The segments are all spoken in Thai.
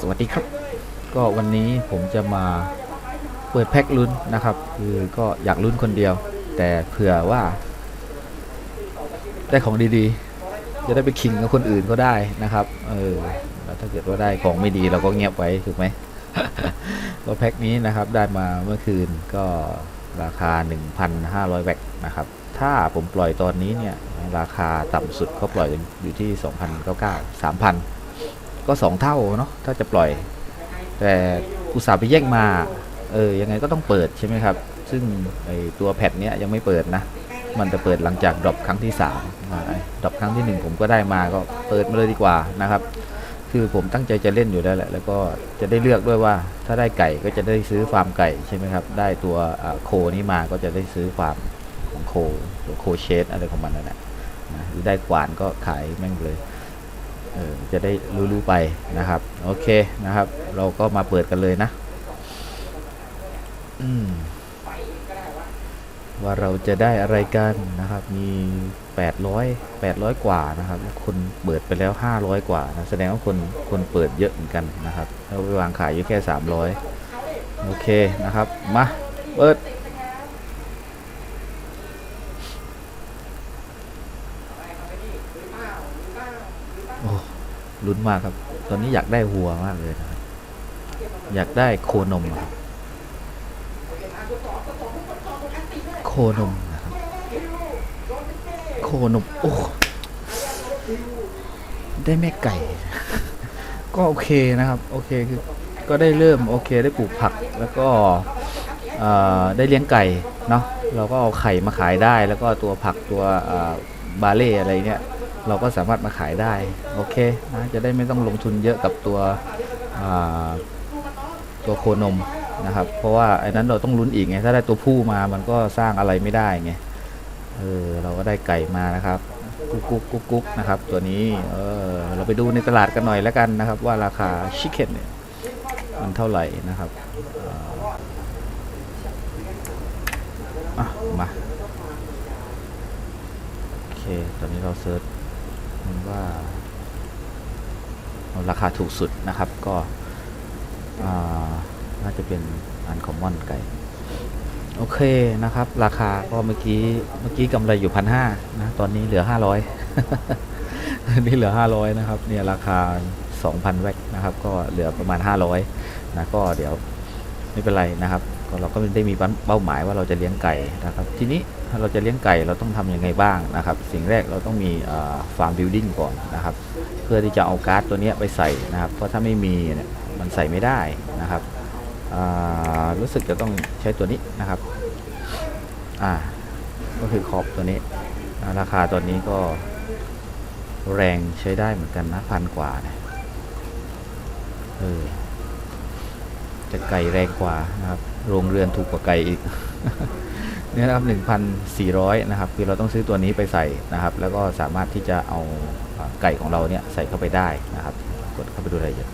สวัสดีครับ ก็วันนี้ผมจะมาเปิดแพ็คลุ้นนะครับ คือก็อยากลุ้นคนเดียว แต่เผื่อว่า ได้ของดีๆ จะได้ไปคิงกับคนอื่นก็ได้นะครับ เออแล้วถ้าเกิดว่าได้ของไม่ดีเราก็เงียบไว้ถูกไหมก็แพ็คนี้นะครับได้มาเมื่อคืนก็ราคา 1,500 แวกนะครับ ถ้าผมปล่อยตอนนี้เนี่ย ราคาต่ำสุดก็ปล่อยอยู่ที่ 2,099 3,000 ก็ 2 เท่าเนาะถ้าจะปล่อย แต่อุตส่าห์ไปแย่งมาเออยังไงก็ต้องเปิดใช่ไหมครับ ซึ่งไอตัวแพทเนี้ยยังไม่เปิดนะ มันจะเปิดหลังจากดรอปครั้งที่3อ่าดรอปครั้งที่ 1 ผมก็ได้มาก็เปิดมาเลยดีกว่านะครับ คือผมตั้งใจจะเล่นอยู่แล้วแหละแล้วก็จะได้เลือกด้วยว่าถ้าได้ไก่ก็จะได้ซื้อฟาร์มไก่ใช่ไหมครับ ได้ตัวโคนี้มาก็จะได้ซื้อฟาร์มของโคตัวโคเชสอะไรของมันนั่นแหละนะหรือได้กวานก็ขายแม่งเลย จะได้รู้ๆไปนะครับ โอเคนะครับ เราก็มาเปิดกันเลยนะว่าเราจะได้อะไรกันนะครับ มี 800 800 กว่านะครับแล้วคนเปิดไปแล้ว 500 กว่านะแสดงว่าคนคนเปิดเยอะเหมือนกันนะครับแล้วไปวางขายอยู่แค่ 300 โอเคนะครับ มา เปิด โอ้ ลุ้นมากครับ ตอนนี้อยากได้วัวมากเลยนะอยากได้โคนมครับโคนมนะครับโคนมโอ้ได้แม่ไก่ ก็โอเคนะครับ โอเคคือก็ได้เริ่มโอเคได้ปลูกผักแล้วก็ได้เลี้ยงไก่เนาะเราก็เอาไข่มาขายได้ แล้วก็ตัวผักตัวบาเล่อะไรเนี่ย เราก็สามารถมาขายได้ โอเคนะจะได้ไม่ต้องลงทุนเยอะกับตัวตัวโคนมนะครับ เพราะว่าไอ้นั้นเราต้องลุ้นอีกไง ถ้าได้ตัวผู้มามันก็สร้างอะไรไม่ได้ไง เออ เราก็ได้ไก่มานะครับ กุ๊กกุ๊กกุ๊กกุ๊กนะครับ ตัวนี้ เออ เราไปดูในตลาดกันหน่อยแล้วกันนะครับ ว่าราคาชิคเก้นเนี่ยมันเท่าไหร่นะครับอออะมา โอเค ตอนนี้เราเซิร์ช มันว่า ราคาถูกสุดนะครับก็น่าจะเป็นอันคอมมอนไก่โอเคนะครับ ราคาก็เมื่อกี้เมื่อกี้กำไรอยู่พันห้านะตอนนี้เหลือห้าร้อยนี่เหลือห้าร้อยนะครับเนี่ยราคาสองพันแวกนะครับ ก็เหลือประมาณห้าร้อยนะก็เดี๋ยวไม่เป็นไรนะครับ ก็เราก็ได้มีเป้าหมายว่าเราจะเลี้ยงไก่นะครับ ทีนี้ถ้าเราจะเลี้ยงไก่เราต้องทำยังไงบ้างนะครับ สิ่งแรกเราต้องมีฟาร์มบิลดิ้งก่อนนะครับ เพื่อที่จะเอาการ์ดตัวนี้ไปใส่นะครับ เพราะถ้าไม่มีเนี่ยมันใส่ไม่ได้นะครับรู้สึกจะต้องใช้ตัวนี้นะครับอ่าก็คือขอบตัวนี้ ราคาตัวนี้ก็แรงใช้ได้เหมือนกันนะพันกว่าเนะเออจะไก่แรงกว่านะครับ โรงเรือนถูกกว่าไก่อีกเนี่ยนะครับ1,400 นะครับ คือเราต้องซื้อตัวนี้ไปใส่นะครับ แล้วก็สามารถที่จะเอาไก่ของเราเนี่ยใส่เข้าไปได้นะครับ กดเข้าไปดูรายละเอียด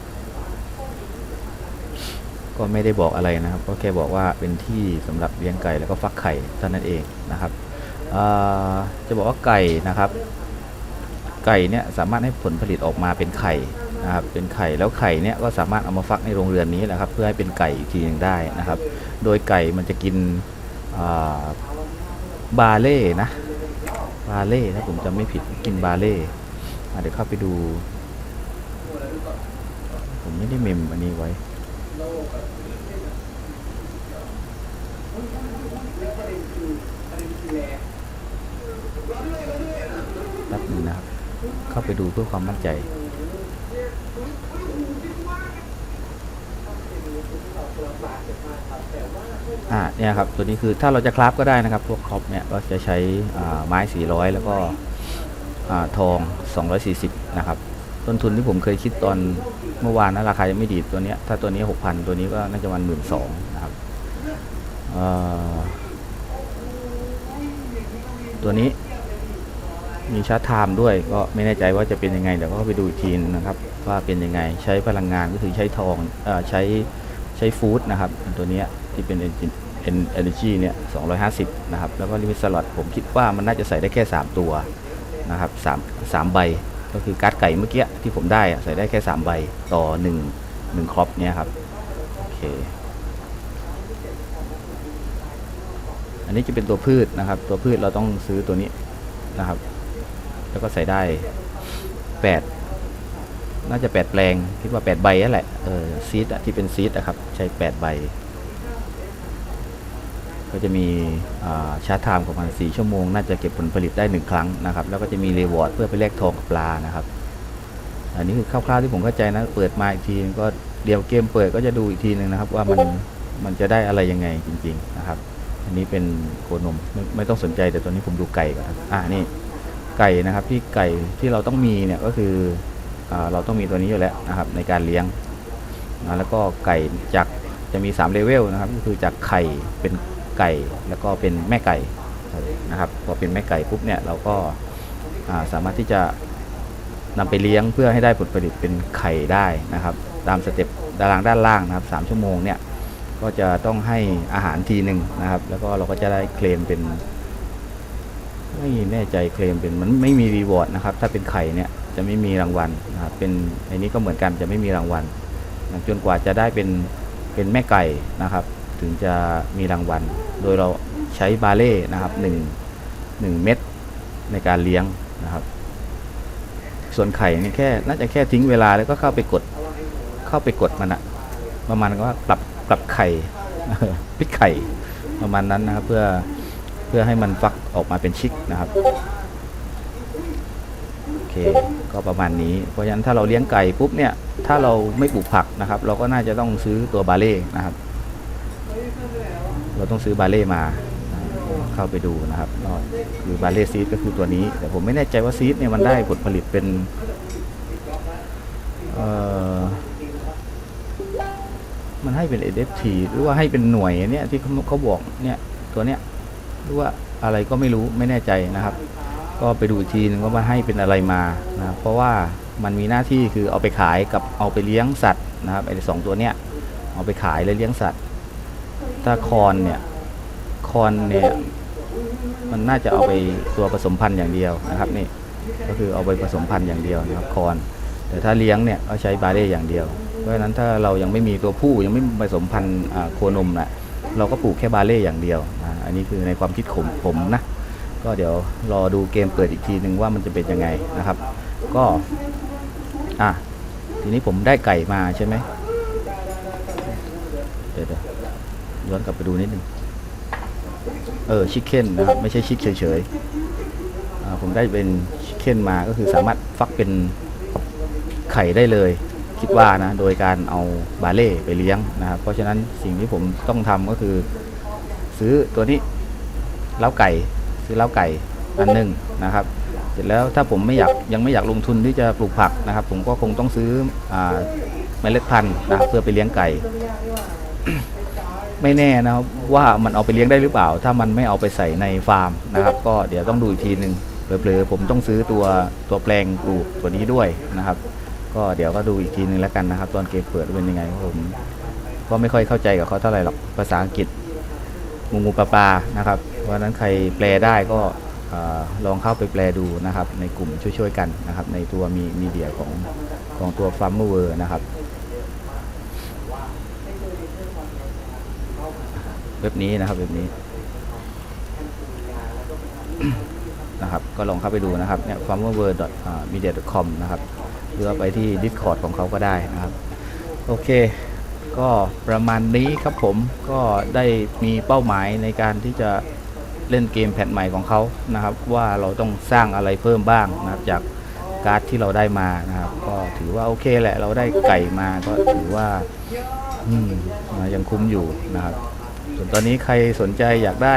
ก็ไม่ได้บอกอะไรนะครับ ก็แค่บอกว่าเป็นที่สำหรับเลี้ยงไก่แล้วก็ฟักไข่เท่านั้นเองนะครับจะบอกว่าไก่นะครับ ไก่เนี่ยสามารถให้ผลผลิตออกมาเป็นไข่ นะครับเป็นไข่แล้วไข่เนี่ยก็สามารถเอามาฟักในโรงเรือนนี้แหละครับ เพื่อให้เป็นไก่อีกทีหนึงได้นะครับ โดยไก่มันจะกินบาเล่นะบาเล่ถ้าผมจำไม่ผิดกินบาเล่เดี๋ยวเข้าไปดู ผมไม่ได้เมมอันนี้ไว้แป๊บนึงนะครับ เข้าไปดูเพื่อความมั่นใจ อ่าเนี่ยครับตัวนี้คือถ้าเราจะคราฟก็ได้นะครับพวกครอปเนี่ยก็จะใช้ไม้ 400 แล้วก็อ่าทอง 240 นะครับ ต้นทุนที่ผมเคยคิดตอนเมื่อวานนะราคายังไม่ดีตัวเนี้ยถ้าตัวนี้ 6,000 ตัวนี้ก็น่าจะวันหมื่นสองนะครับตัวนี้มีชาร์จไทม์ด้วยก็ไม่แน่ใจว่าจะเป็นยังไงเดี๋ยวก็ไปดูอีกทีนะครับ ว่าเป็นยังไงใช้พลังงานก็คือใช้ทองอใช้ ใช้ฟู้ดนะครับตัวนี้ที่เป็น engine en- energy เนี่ย250นะครับ แล้วก็ลิมิตสล็อตผมคิดว่ามันน่าจะใส่ได้แค่ 3 ตัวนะครับ3 3ใบก็คือการ์ดไก่เมื่อกี้ที่ผมได้ใส่ได้แค่ 3 ใบต่อ 1 1ครอปเนี่ยครับโอเคอันนี้จะเป็นตัวพืชนะครับ ตัวพืชเราต้องซื้อตัวนี้นะครับ แล้วก็ใส่ได้ 8 น่าจะ 8 แปลง คิดว่า 8 ใบนั่นแหละ เออซีดอะที่เป็นซีดนะครับ ใช้ 8 ใบ ก็จะมีชาร์จไทม์ของมัน4ชั่วโมง น่าจะเก็บผลผลิตได้ 1 ครั้งนะครับ แล้วก็จะมีรีวอร์ดเพื่อไปแลกทองกับปลานะครับ อันนี้คือคร่าวๆที่ผมเข้าใจนะ เปิดมาอีกทีก็เดี๋ยวเกมเปิดก็จะดูอีกทีหนึ่งนะครับ ว่ามันมันจะได้อะไรยังไงจริง ๆนะครับ อันนี้เป็นโคนมไม่ไม่ต้องสนใจแต่ตอนนี้ผมดูไก่ก่อนอ่านี่ไก่นะครับที่ไก่ที่เราต้องมีเนี่ยก็คือ เราต้องมีตัวนี้อยู่แล้วนะครับในการเลี้ยงนะแล้วก็ไก่จากจะมี3เลเวลนะครับก็คือจากไข่เป็นไก่แล้วก็เป็นแม่ไก่นะครับพอเป็นแม่ไก่ปุ๊บเนี่ยเราก็าสามารถที่จะนำไปเลี้ยงเพื่อให้ได้ผลผลิตเป็นไข่ได้นะครับ ตามสเต็ปตารางด้านล่างนะครับ3ชั่วโมงเนี่ยก็จะต้องให้อาหารทีหนึ่งนะครับ แล้วก็เราก็จะได้เคลมเป็นไม่แน่ใจเคลมเป็นมันไม่มีรีวอร์ดนะครับ ถ้าเป็นไข่เนี่ย จะไม่มีรางวัลนะครับเป็นไอ้นี้ก็เหมือนกันจะไม่มีรางวัลจนกว่าจะได้เป็นเป็นแม่ไก่นะครับ ถึงจะมีรางวัล โดยเราใช้บาเล่นะครับหนึ่งหนึ่งเม็ดในการเลี้ยงนะครับ ส่วนไข่นี่แค่น่าจะแค่ทิ้งเวลาแล้วก็เข้าไปกดเข้าไปกดมันอะประมาณว่าปรับปรับไข่พลิกไข่ประมาณนั้นนะครับเพื่อเพื่อให้มันฟักออกมาเป็นชิกนะครับ เค ก็ประมาณนี้ เพราะฉะนั้นถ้าเราเลี้ยงไก่ปุ๊บเนี่ย ถ้าเราไม่ปลูกผักนะครับ เราก็น่าจะต้องซื้อตัวบาเล่นะครับ เราต้องซื้อบาเล่มาเข้าไปดูนะครับก็คือบาเล่ซีดก็คือตัวนี้ แต่ผมไม่แน่ใจว่าซีดเนี่ยมันได้ผลผลิตเป็นมันให้เป็น NFT หรือว่าให้เป็นหน่วยเนี่ยที่เขาเขาบอกเนี่ยตัวเนี้ยหรือว่าอะไรก็ไม่รู้ไม่แน่ใจนะครับ ก็ไปดูอีกทีนึงว่ามันให้เป็นอะไรมานะเพราะว่ามันมีหน้าที่คือเอาไปขายกับเอาไปเลี้ยงสัตว์นะครับไอ้สองตัวเนี้ยเอาไปขายแล้วเลี้ยงสัตว์ ถ้าคอนเนี่ยคอนเนี่ยมันน่าจะเอาไปตัวผสมพันธุ์อย่างเดียวนะครับนี่ก็คือเอาไปผสมพันธุ์อย่างเดียวนะครับคอน แต่ถ้าเลี้ยงเนี่ยก็ใช้บาเล่อย่างเดียว เพราะฉะนั้นถ้าเรายังไม่มีตัวผู้ยังไม่ผสมพันธุ์โคนมนะเราก็ปลูกแค่บาเล่อย่างเดียวอันนี้คือในความคิดผมผมนะ ก็เดี๋ยวรอดูเกมเปิดอีกทีหนึ่งว่ามันจะเป็นยังไงนะครับ ก็อะทีนี้ผมได้ไก่มาใช่ไหมเดี๋ยวย้อนกลับไปดูนิดนึงเออชิคเก้นนะครับไม่ใช่ชิคเฉยๆผมได้เป็นชิคเก้นมาก็คือสามารถฟักเป็นไข่ได้เลยคิดว่านะโดยการเอาบาเล่ไปเลี้ยงนะครับ เพราะฉะนั้นสิ่งที่ผมต้องทำก็คือ ซื้อตัวนี้เล้าไก่ ซื้อเล้าไก่อันหนึ่งนะครับ เสร็จแล้วถ้าผมไม่อยากยังไม่อยากลงทุนที่จะปลูกผักนะครับ ผมก็คงต้องซื้ออเมล็ดพันธุ์นะเพื่อไปเลี้ยงไก่ ไม่แน่นะครับว่ามันเอาไปเลี้ยงได้หรือเปล่า ถ้ามันไม่เอาไปใส่ในฟาร์มนะครับ ก็เดี๋ยวต้องดูอีกทีหนึ่งเผลอๆผมต้องซื้อตัวตัวแปลงปลูกตัวนี้ด้วยนะครับ ก็เดี๋ยวก็ดูอีกทีหนึ่งแล้วกันนะครับ ตอนเกมเปิดเป็นยังไงผมก็ไม่ค่อยเข้าใจกับเขาเท่าไหร่หรอกภาษาอังกฤษงูงูปลาปลานะครับ เพราะฉะนั้นใครแปลได้ก็ลองเข้าไปแปลดูนะครับ ในกลุ่มช่วยๆกันนะครับ ในตัวมีมีเดียของของตัว Farmer World นะครับ เว็บนี้นะครับเว็บนี้นะครับก็ลองเข้าไปดูนะครับเนี่ย farmerworld.media.com นะครับหรือว่าไปที่ Discord ของเขาก็ได้นะครับ โอเค ก็ประมาณนี้ครับผมก็ได้มีเป้าหมายในการที่จะ เล่นเกมแผ่นใหม่ของเขานะครับ ว่าเราต้องสร้างอะไรเพิ่มบ้างนะครับจากการ์ดที่เราได้มานะครับ ก็ถือว่าโอเคแหละ เราได้ไก่มาก็ถือว่าอืมยังคุ้มอยู่นะครับ ส่วนตอนนี้ใครสนใจอยากได้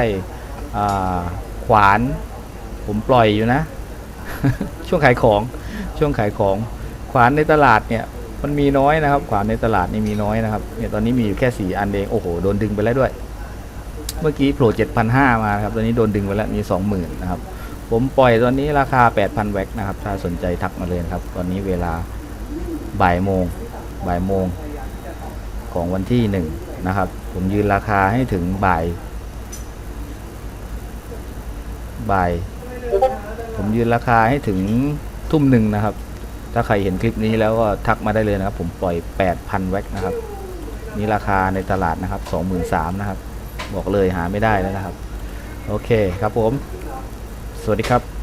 ขวานผมปล่อยอยู่นะ ช่วงขายของช่วงขายของขวานในตลาดเนี่ยมันมีน้อยนะครับ ขวานในตลาดนี่มีน้อยนะครับเนี่ยตอนนี้มีอยู่แค่สี่อันเองโอ้โหโดนดึงไปแล้วด้วย เมื่อกี้โผล่เจ็ดพันห้ามาครับ ตอนนี้โดนดึงไปแล้วมีสองหมื่นนะครับ ผมปล่อยตอนนี้ราคาแปดพันแว็กนะครับ ถ้าสนใจทักมาเลยครับ ตอนนี้เวลาบ่ายโมงบ่ายโมงของวันที่หนึ่งนะครับ ผมยืนราคาให้ถึงบ่ายบ่าย ผมยืนราคาให้ถึงทุ่มหนึ่งนะครับ ถ้าใครเห็นคลิปนี้แล้วก็ทักมาได้เลยนะครับ ผมปล่อย 8,000 แว็กนะครับ นี่ราคาในตลาดนะครับ 23,000นะครับ บอกเลยหาไม่ได้แล้วนะครับ โอเคครับผม สวัสดีครับ